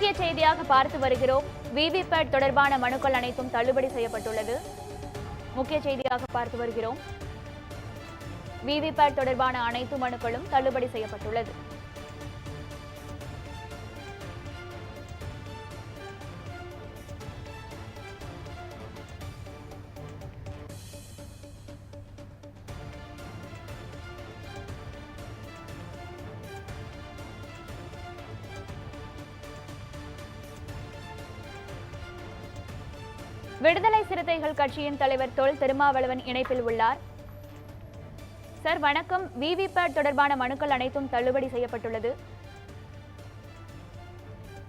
முக்கிய செய்தியாக பார்த்து வருகிறோம். விவிபேட் தொடர்பான மனுக்கள் அனைத்தும் தள்ளுபடி செய்யப்பட்டுள்ளது. முக்கிய செய்தியாக பார்த்து வருகிறோம். விவிபேட் தொடர்பான அனைத்து மனுக்களும் தள்ளுபடி செய்யப்பட்டுள்ளது. விடுதலை சிறுத்தைகள் கட்சியின் தலைவர் தொல் திருமாவளவன் இணைப்பில் உள்ளார். சார் வணக்கம். விவிபேட் தொடர்பான மனுக்கள் அனைத்தும் தள்ளுபடி செய்யப்பட்டுள்ளது.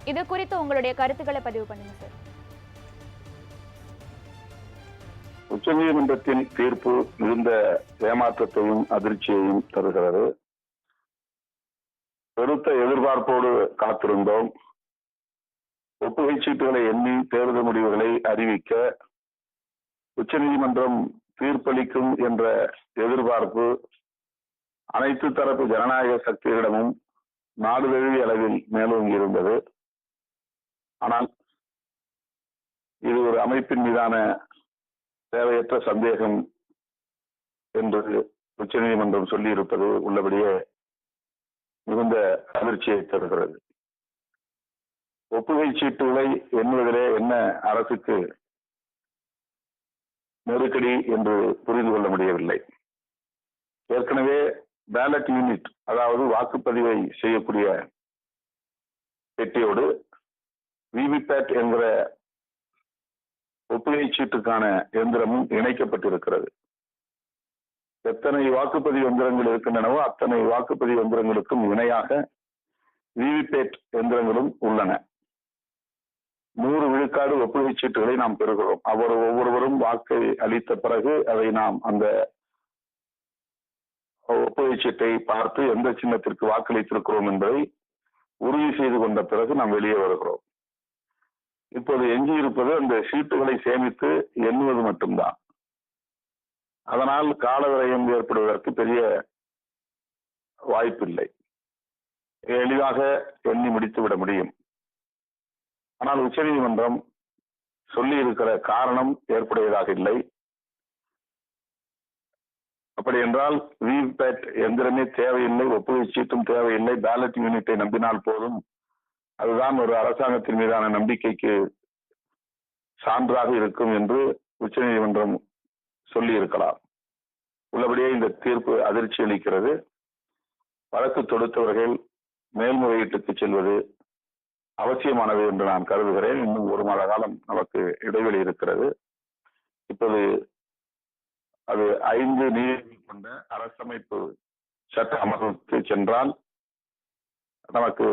இது குறித்து உங்களுடைய கருத்துக்களை பதிவு பண்ணுங்க சார். உச்சநீதிமன்றத்தின் தீர்ப்பு மிகுந்த ஏமாற்றத்தையும் அதிர்ச்சியையும் தருகிறது. பெருத்த எதிர்பார்ப்போடு காத்திருந்தோம். ஒப்புகை சீட்டுகளை எண்ணி தேர்தல் முடிவுகளை அறிவிக்க உச்சநீதிமன்றம் தீர்ப்பளிக்கும் என்ற எதிர்பார்ப்பு அனைத்து தரப்பு ஜனநாயக சக்திகளிடமும் நாடு தழுவிய அளவில் மேலோங்கி இருந்தது. ஆனால் இது ஒரு அமைப்பின் மீதான தேவையற்ற சந்தேகம் என்று உச்சநீதிமன்றம் சொல்லியிருப்பது உள்ளபடியே மிகுந்த அதிர்ச்சியை தருகிறது. ஒப்புகை சீட்டுகளை எண்ணுவதிலே என்ன அரசுக்கு நெருக்கடி என்று புரிந்து கொள்ள முடியவில்லை. ஏற்கனவே பேலட் யூனிட் அதாவது வாக்குப்பதிவை செய்யக்கூடிய பெட்டியோடு விவிபேட் என்கிற ஒப்புகை சீட்டுக்கான எந்திரமும் இணைக்கப்பட்டிருக்கிறது. எத்தனை வாக்குப்பதிவு எந்திரங்கள் இருக்கின்றனவோ அத்தனை வாக்குப்பதிவு எந்திரங்களுக்கும் இணையாக விவிபேட் எந்திரங்களும் உள்ளன. நூறு விழுக்காடு ஒப்புகை சீட்டுகளை நாம் பெறுகிறோம். அவர் ஒவ்வொருவரும் வாக்கை அளித்த பிறகு அதை நாம் அந்த ஒப்புகை சீட்டை பார்த்து எந்த சின்னத்திற்கு வாக்களித்திருக்கிறோம் என்பதை உறுதி செய்து கொண்ட பிறகு நாம் வெளியே வருகிறோம். இப்போது எஞ்சியிருப்பது அந்த சீட்டுகளை சேமித்து எண்ணுவது மட்டும்தான். அதனால் கால விரயம் ஏற்படுவதற்கு பெரிய வாய்ப்பில்லை. எளிதாக எண்ணி முடித்து விட முடியும். ஆனால் உச்சநீதிமன்றம் சொல்லி இருக்கிற காரணம் ஏற்புடையதாக இல்லை. அப்படி என்றால் விவிபேட் எந்திரமே தேவையில்லை ஒப்புகை சீட்டும் தேவையில்லை பேலட் யூனிட்டை நம்பினால் போதும். அதுதான் ஒரு அரசாங்கத்தின் மீதான நம்பிக்கைக்கு சான்றாக இருக்கும் என்று உச்சநீதிமன்றம் சொல்லி இருக்கலாம் உள்ளபடியே இந்த தீர்ப்பு அதிர்ச்சி அளிக்கிறது. வழக்கு தொடுத்தவர்கள் மேல்முறையீட்டுக்கு செல்வது அவசியமானது என்று நான் கருதுகிறேன். இன்னும் ஒரு மாத காலம் நமக்கு இடைவெளி இருக்கிறது. இப்போது அது ஐந்து நீதிகள் கொண்ட அரசமைப்பு சட்ட அமர்வுக்கு சென்றால் நமக்கு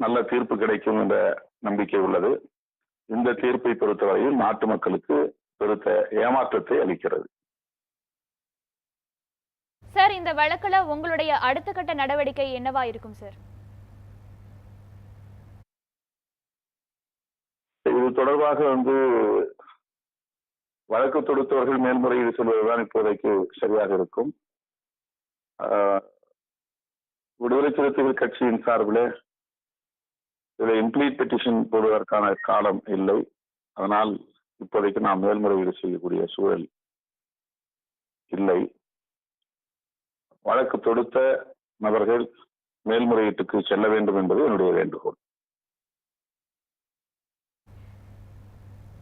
நல்ல தீர்ப்பு கிடைக்கும் என்ற நம்பிக்கை உள்ளது. இந்த தீர்ப்பை பொறுத்தவரையில் நாட்டு மக்களுக்கு பெருத்த ஏமாற்றத்தை அளிக்கிறது. சார் இந்த வழக்கில் உங்களுடைய அடுத்த கட்ட நடவடிக்கை என்னவா இருக்கும் சார்? இது தொடர்பாக வந்து வழக்கு தொடுத்தவர்கள் மேல்முறையீடு செல்வதுதான் இப்போதைக்கு சரியாக இருக்கும். விடுதலை சிறுத்தைகள் கட்சியின் சார்பில் இதில் இம்ப்ளீட் பெட்டிஷன் போடுவதற்கான காலம் இல்லை. அதனால் இப்போதைக்கு நாம் மேல்முறையீடு செய்யக்கூடிய சூழல் இல்லை. வழக்கு தொடுத்த நபர்கள் மேல்முறையீட்டுக்கு செல்ல வேண்டும் என்பது என்னுடைய வேண்டுகோள்.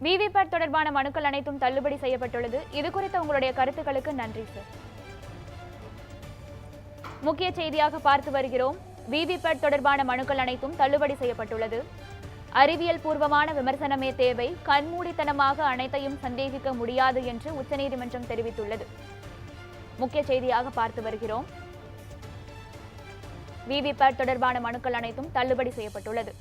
விவிபேட் தொடர்பான மனுக்கள் அனைத்தும் தள்ளுபடி செய்யப்பட்டுள்ளது. இது குறித்த உங்களுடைய கருத்துக்களுக்கு நன்றி சார். முக்கிய செய்தியாக பார்த்து வருகிறோம். விவிபேட் தொடர்பான மனுக்கள் அனைத்தும் தள்ளுபடி செய்யப்பட்டுள்ளது. அறிவியல் பூர்வமான விமர்சனமே தேவை. கண்மூடித்தனமாக அனைத்தையும் சந்தேகிக்க முடியாது என்று உச்சநீதிமன்றம் தெரிவித்துள்ளது. முக்கிய செய்தியாக பார்த்து வருகிறோம். விவிபேட் தொடர்பான மனுக்கள் அனைத்தும் தள்ளுபடி செய்யப்பட்டுள்ளது.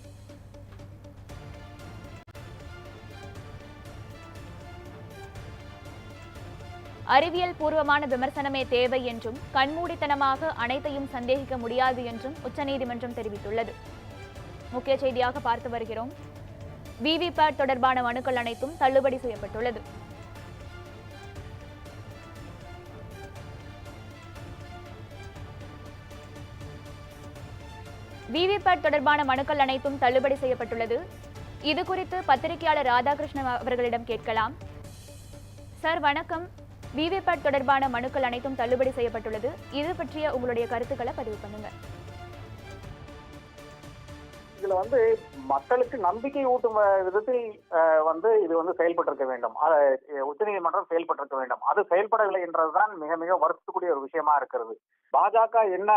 அறிவியல் பூர்வமான விமர்சனமே தேவை என்றும் கண்மூடித்தனமாக அனைத்தையும் சந்தேகிக்க முடியாது என்றும் உச்சநீதிமன்றம் தெரிவித்துள்ளது. முக்கிய செய்தியாக பார்த்து வருகிறோம். விவிபேட் தொடர்பான மனுக்கள் அனைத்தும் தள்ளுபடி செய்யப்பட்டுள்ளது. விவிபேட் தொடர்பான மனுக்கள் அனைத்தும் தள்ளுபடி செய்யப்பட்டுள்ளது. இது குறித்து பத்திரிகையாளர் ராதாகிருஷ்ணன் அவர்களிடம் கேட்கலாம். சார் வணக்கம். விவிபேட் தொடர்பான மனுக்கள் அனைத்தும் தள்ளுபடி செய்யப்பட்டுள்ளது. இது பற்றிய உங்களுடைய கருத்துக்களை பதிவு பண்ணுங்க. இதுல வந்து மக்களுக்கு நம்பிக்கை ஊட்டும் விதத்தில் வந்து இது வந்து செயல்பட்டிருக்க வேண்டும். உச்சநீதிமன்றம் செயல்பட்டிருக்க வேண்டும். அது செயல்படவில்லை என்றதுதான் மிக மிக வருத்தக்கூடிய ஒரு விஷயமா இருக்கிறது. பாஜக என்ன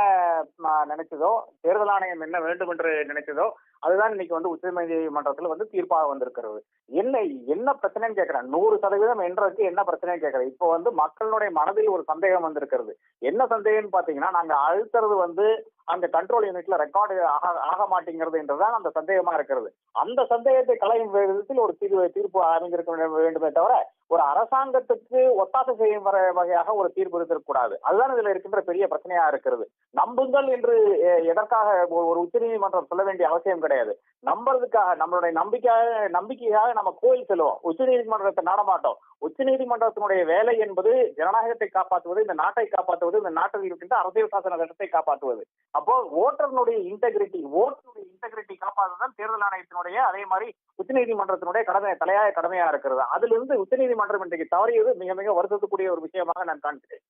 நினைச்சதோ தேர்தல் ஆணையம் என்ன வேண்டும் என்று நினைச்சதோ அதுதான் இன்னைக்கு வந்து உச்சநீதிமன்றத்தில் வந்து தீர்ப்பாக வந்திருக்கிறது. என்ன என்ன பிரச்சனைன்னு கேட்கிறேன். நூறு சதவீதம் என்றதுக்கு என்ன பிரச்சனைன்னு கேட்கிறேன். இப்போ வந்து மக்களுடைய மனதில் ஒரு சந்தேகம் வந்திருக்கிறது. என்ன சந்தேகம்னு பாத்தீங்கன்னா நாங்க அழுத்துறது வந்து அந்த கண்ட்ரோல் யூனிட்ல ரெக்கார்டு ஆக ஆக மாட்டேங்கிறது என்றுதான் அந்த சந்தேகமா இருக்கிறது. அந்த சந்தேகத்தை களையும் விதத்தில் ஒரு தீர்வு தீர்ப்பு அமைந்திருக்க வேண்டுமே தவிர ஒரு அரசாங்கத்துக்கு ஒத்தாசை செய்யும் வர- வகையாக ஒரு தீர்ப்பு இருக்கக்கூடாது அதுதான் இதுல இருக்கின்ற பெரிய பிரச்சனையா இருக்கிறது. நம்புங்கள் என்று எதற்காக ஒரு- உச்ச உச்சநீதிமன்றம் சொல்ல வேண்டிய அவசியம் கிடையாது. நம்புறதுக்காக நம்மளுடைய நம்பிக்கையாக நம்பிக்கையாக நம்ம கோயில் செல்வோம். உச்சநீதிமன்றத்தை நாட மாட்டோம். உச்சநீதிமன்றத்தினுடைய வேலை என்பது ஜனநாயகத்தை காப்பாற்றுவது இந்த நாட்டை காப்பாற்றுவது இந்த நாட்டில் இருக்கின்ற அரசியல் சாசன சட்டத்தை காப்பாற்றுவது. அப்போ ஓட்டர்னுடைய இன்டெகிரிட்டி ஓட்டருடைய இன்டெகிரிட்டி காப்பாற்றுதான் தேர்தல் ஆணையத்தினுடைய அதே மாதிரி உச்சநீதிமன்றத்தினுடைய கடமை தலையாய கடமையா இருக்கிறது. அதிலிருந்து உச்சநீதிமன்றம் இன்றைக்கு தவறியது மிக மிக வருத்தத்துக்குரிய ஒரு விஷயமாக நான் காண்கிறேன்.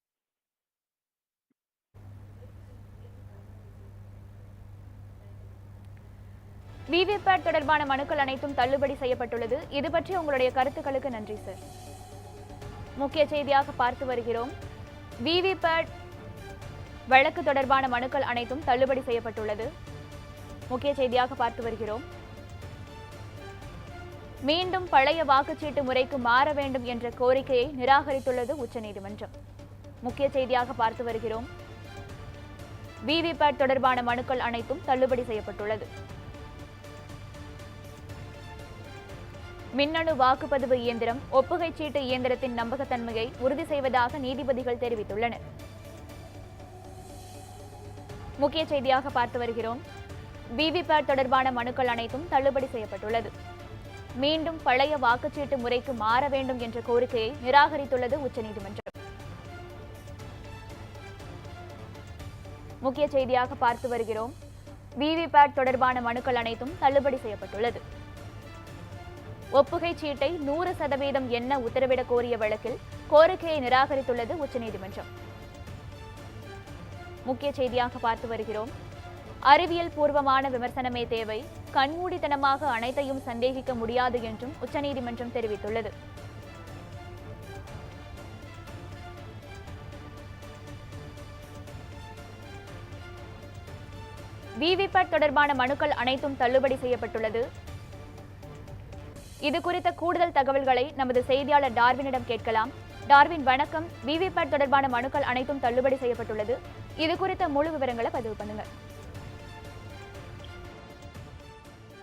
விவிபேட் தொடர்பான மனுக்கள் அனைத்தும் தள்ளுபடி செய்யப்பட்டுள்ளது. இது பற்றி உங்களுடைய கருத்துக்களுக்கு நன்றி சார். முக்கிய செய்தியாக பார்த்து வருகிறோம். விவிபேட் வழக்கு தொடர்பான மனுக்கள் அனைத்தும் தள்ளுபடி செய்யப்பட்டுள்ளது. முக்கிய செய்தியாக பார்த்து வருகிறோம். மீண்டும் பழைய வாக்குச்சீட்டு முறைக்கு மாற வேண்டும் என்ற கோரிக்கையை நிராகரித்துள்ளது உச்சநீதிமன்றம். முக்கிய செய்தியாக பார்த்து வருகிறோம். விவிபேட் தொடர்பான மனுக்கள் அனைத்தும் தள்ளுபடி செய்யப்பட்டுள்ளது. மின்னணு வாக்குப்பதிவு இயந்திரம் ஒப்புகை சீட்டு இயந்திரத்தின் நம்பகத்தன்மையை உறுதி செய்வதாக நீதிபதிகள் தெரிவித்துள்ளனர். முக்கிய செய்தியாக பார்த்து வருகிறோம். விவிபேட் தொடர்பான மனுக்கள் அனைத்தும் தள்ளுபடி செய்யப்பட்டுள்ளது. மீண்டும் பழைய வாக்குச்சீட்டு முறைக்கு மாற வேண்டும் என்ற கோரிக்கையை நிராகரித்துள்ளது உச்சநீதிமன்றம். முக்கிய செய்தியாக பார்த்து வருகிறோம். விவிபேட் தொடர்பான மனுக்கள் அனைத்தும் தள்ளுபடி செய்யப்பட்டுள்ளது. ஒப்புகைச் சீட்டை நூறு சதவீதம் எண்ண உத்தரவிடக் கோரிய வழக்கில் கோரிக்கையை நிராகரித்துள்ளது உச்சநீதிமன்றம். முக்கிய செய்தியாக பார்த்து வருகிறோம். அறிவியல் பூர்வமான விமர்சனமே தேவை. கண்மூடித்தனமாக அனைத்தையும் சந்தேகிக்க முடியாது என்றும் உச்சநீதிமன்றம் தெரிவித்துள்ளது. விவிபேட் தொடர்பான மனுக்கள் அனைத்தும் தள்ளுபடி செய்யப்பட்டுள்ளது. இது குறித்த கூடுதல் தகவல்களை நமது செய்தியாளர் டார்வினிடம் கேட்கலாம். டார்வின் வணக்கம். விவிபேட் தொடர்பான மனுக்கள் அனைத்தும் தள்ளுபடி செய்யப்பட்டுள்ளது. இது குறித்த முழு விவரங்களை பதிவு பண்ணுங்க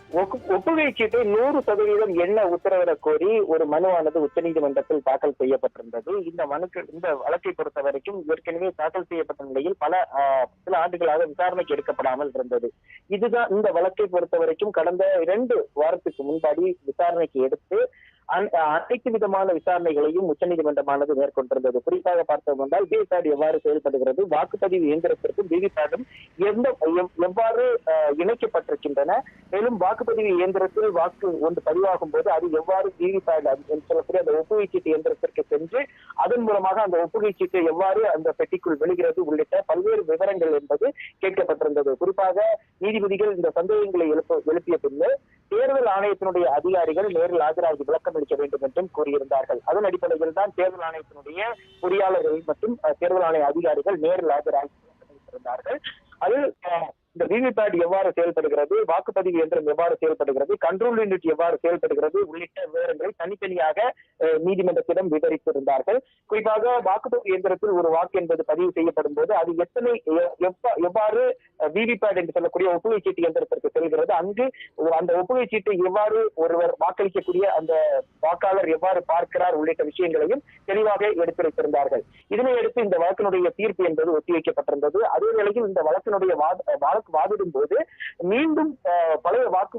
ஒப்புகை ஒப்புகைச் சீட்டை நூறு சதவீதம் என்ன உத்தரவிடக் கோரி ஒரு மனுவானது உச்சநீதிமன்றத்தில் தாக்கல் செய்யப்பட்டிருந்தது. இந்த மனுக்கள் இந்த வழக்கை பொறுத்த வரைக்கும் ஏற்கனவே தாக்கல் செய்யப்பட்ட நிலையில் பல ஆஹ், சில ஆண்டுகளாக விசாரணைக்கு எடுக்கப்படாமல் இருந்தது. இதுதான் இந்த வழக்கை பொறுத்த வரைக்கும் கடந்த இரண்டு வாரத்துக்கு முன்பாடி விசாரணைக்கு எடுத்து அனைத்து விதமான விசாரணைகளையும் உச்சநீதிமன்றமானது மேற்கொண்டிருந்தது. குறிப்பாக பார்த்தோம் என்றால் விவிபேட் எவ்வாறு செயல்படுகிறது வாக்குப்பதிவு இயந்திரத்திற்கும் விவிபேடும் எந்த எவ்வாறு இணைக்கப்பட்டிருக்கின்றன மேலும் வாக்குப்பதிவு இயந்திரத்தில் வாக்கு ஒன்று பதிவாகும் போது அது எவ்வாறு விவிபேட் என்று சொல்லக்கூடிய அந்த ஒப்புகை சீட்டு இயந்திரத்திற்கு சென்று அதன் மூலமாக அந்த ஒப்புகை சீட்டு எவ்வாறு அந்த பெட்டிக்குள் வெளிகிறது உள்ளிட்ட பல்வேறு விவரங்கள் என்பது கேட்கப்பட்டிருந்தது. குறிப்பாக நீதிபதிகள் இந்த சந்தேகங்களை எழுப்ப எழுப்பிய பின்னர் தேர்தல் ஆணையத்தினுடைய அதிகாரிகள் நேரில் ஆஜராகி விளக்கம் அளிக்க வேண்டும் என்றும் கூறியிருந்தார்கள். அதன் அடிப்படையில் தான் தேர்தல் ஆணையத்தினுடைய பொறியாளர்கள் மற்றும் தேர்தல் ஆணைய அதிகாரிகள் நேரில் ஆஜராகி இருந்தார்கள் அதில் இந்த விவிபேட் எவ்வாறு செயல்படுகிறது வாக்குப்பதிவு இயந்திரம் எவ்வாறு செயல்படுகிறது கண்ட்ரோல் யூனிட் எவ்வாறு செயல்படுகிறது உள்ளிட்ட விவரங்களை தனித்தனியாக நீதிமன்றத்திடம் விவரித்திருந்தார்கள். குறிப்பாக வாக்குப்பதிவு இயந்திரத்தில் ஒரு வாக்கு என்பது பதிவு செய்யப்படும் போது அது எத்தனை எவ்வாறு விவிபேட் என்று சொல்லக்கூடிய ஒப்புகை சீட்டு இயந்திரத்திற்கு செல்கிறது. அங்கு அந்த ஒப்புகை சீட்டை எவ்வாறு ஒருவர் வாக்களிக்கக்கூடிய அந்த வாக்காளர் எவ்வாறு பார்க்கிறார் உள்ளிட்ட விஷயங்களையும் தெளிவாக எடுத்துரைத்திருந்தார்கள். இதனையடுத்து இந்த வழக்கினுடைய தீர்ப்பு என்பது ஒத்திவைக்கப்பட்டிருந்தது. அதே நிலையில் இந்த வழக்கினுடைய வாக்கு வாதிடும் போது மீண்டும் பழைய வாக்கு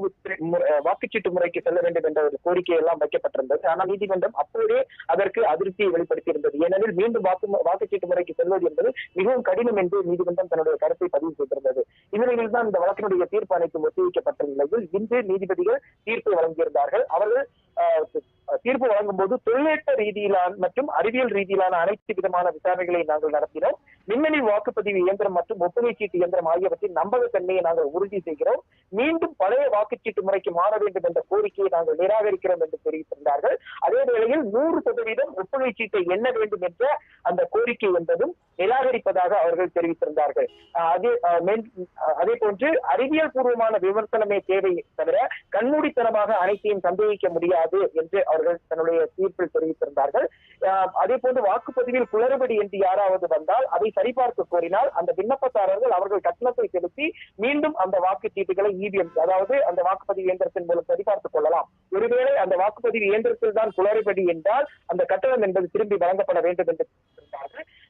வாக்குச்சீட்டு முறைக்கு செல்ல வேண்டும் என்ற ஒரு கோரிக்கை எல்லாம் வைக்கப்பட்டிருந்தது. ஆனால் நீதிமன்றம் அப்போதே அதற்கு அதிருப்தியை வெளிப்படுத்தியிருந்தது. ஏனெனில் மீண்டும் வாக்கு வாக்குச்சீட்டு முறைக்கு செல்வது என்பது மிகவும் கடினம் என்று நீதிமன்றம் தன்னுடைய கருத்தை பதிவு செய்திருந்தது. இந்நிலையில் தான் இந்த வழக்கினுடைய தீர்ப்பு அனைத்தும் ஒத்திவைக்கப்பட்ட நிலையில் இன்று நீதிபதிகள் தீர்ப்பை வழங்கியிருந்தார்கள். அவர்கள் தீர்ப்பு வழங்கும் போது தொழில்நுட்ப ரீதியிலான மற்றும் அறிவியல் ரீதியிலான அனைத்து விதமான விசாரணைகளை நாங்கள் நடத்தினோம். மின்னணு வாக்குப்பதிவு இயந்திரம் மற்றும் ஒப்புகை சீட்டு இயந்திரம் ஆகியவற்றின் நம்பகத்தன்மையை நாங்கள் உறுதி செய்கிறோம். மீண்டும் பழைய வாக்குச்சீட்டு முறைக்கு மாற வேண்டும் என்ற கோரிக்கையை நாங்கள் நிராகரிக்கிறோம் என்று தெரிவித்திருந்தார்கள். அதே வேளையில் நூறு சதவீதம் ஒப்புகை சீட்டை எண்ண வேண்டும் என்ற அந்த கோரிக்கை என்பதும் நிராகரிப்பதாக அவர்கள் தெரிவித்திருந்தார்கள். அதே அதே போன்று அறிவியல் பூர்வமான விமர்சனமே தேவை தவிர கண்மூடித்தனமாக அனைத்தையும் சந்தேகிக்க முடியாது என்று அவர்கள் தன்னுடைய தீர்ப்பில் தெரிவித்திருந்தார்கள். அதே போன்று வாக்குப்பதிவில் குளறுபடி என்று யாராவது வந்தால் அதை சரிபார்க்க கோரினால் அந்த விண்ணப்பதாரர்கள் அவர்கள் கட்டணத்தை செலுத்தி பயன்படுத்தி மீண்டும் அந்த வாக்குச்சீட்டுகளை இவிஎம் அதாவது அந்த வாக்குப்பதிவு இயந்திரத்தின் மூலம் சரிபார்த்துக் கொள்ளலாம். ஒருவேளை அந்த வாக்குப்பதிவு இயந்திரத்தில் தான் குளறுபடி என்றால் அந்த கட்டணம் என்பது திரும்பி வழங்கப்பட வேண்டும் என்று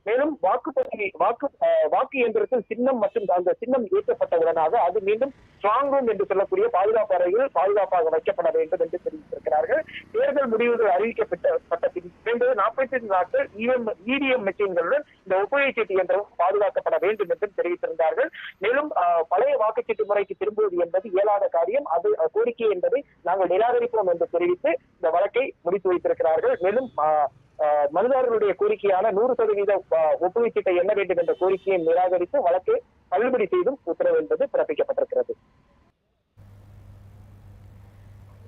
மேலும் வாக்குப்பதிவு வாக்கு வாக்கு இயந்திரத்தில் சின்னம் மற்றும் அந்த சின்னம் ஏற்றப்பட்டவுடனாக அது மீண்டும் ஸ்ட்ராங் ரூம் என்று சொல்லக்கூடிய பாதுகாப்பு அறையில் பாதுகாப்பாக வைக்கப்பட வேண்டும் என்று தெரிவித்திருக்கிறார்கள். தேர்தல் முடிவுகள் அறிவிக்கப்பட்ட பின்பு நாற்பத்தி ஐந்து நாட்கள் இஎம் இடிஎம் மெஷின்களுடன் இந்த ஒப்புகை இயந்திரம் பாதுகாக்கப்பட வேண்டும் என்றும் தெரிவித்திருந்தார்கள். மேலும் பழைய வாக்குச்சீட்டு முறைக்கு திரும்புவது என்பது இயலாத காரியம். அது கோரிக்கை என்பதை நாங்கள் நிராகரிப்போம் என்று தெரிவித்து இந்த வழக்கை முடித்து வைத்திருக்கிறார்கள். மேலும் அஹ், அஹ், மனுதாரர்களுடைய கோரிக்கையான நூறு சதவீத ஒப்புகை சீட்டை எண்ண வேண்டும் என்ற கோரிக்கையை நிராகரித்து வழக்கை தள்ளுபடி செய்தும் உத்தரவு என்பது பிறப்பிக்கப்பட்டிருக்கிறது.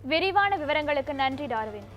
விரிவான விவரங்களுக்கு நன்றி டார்வின்.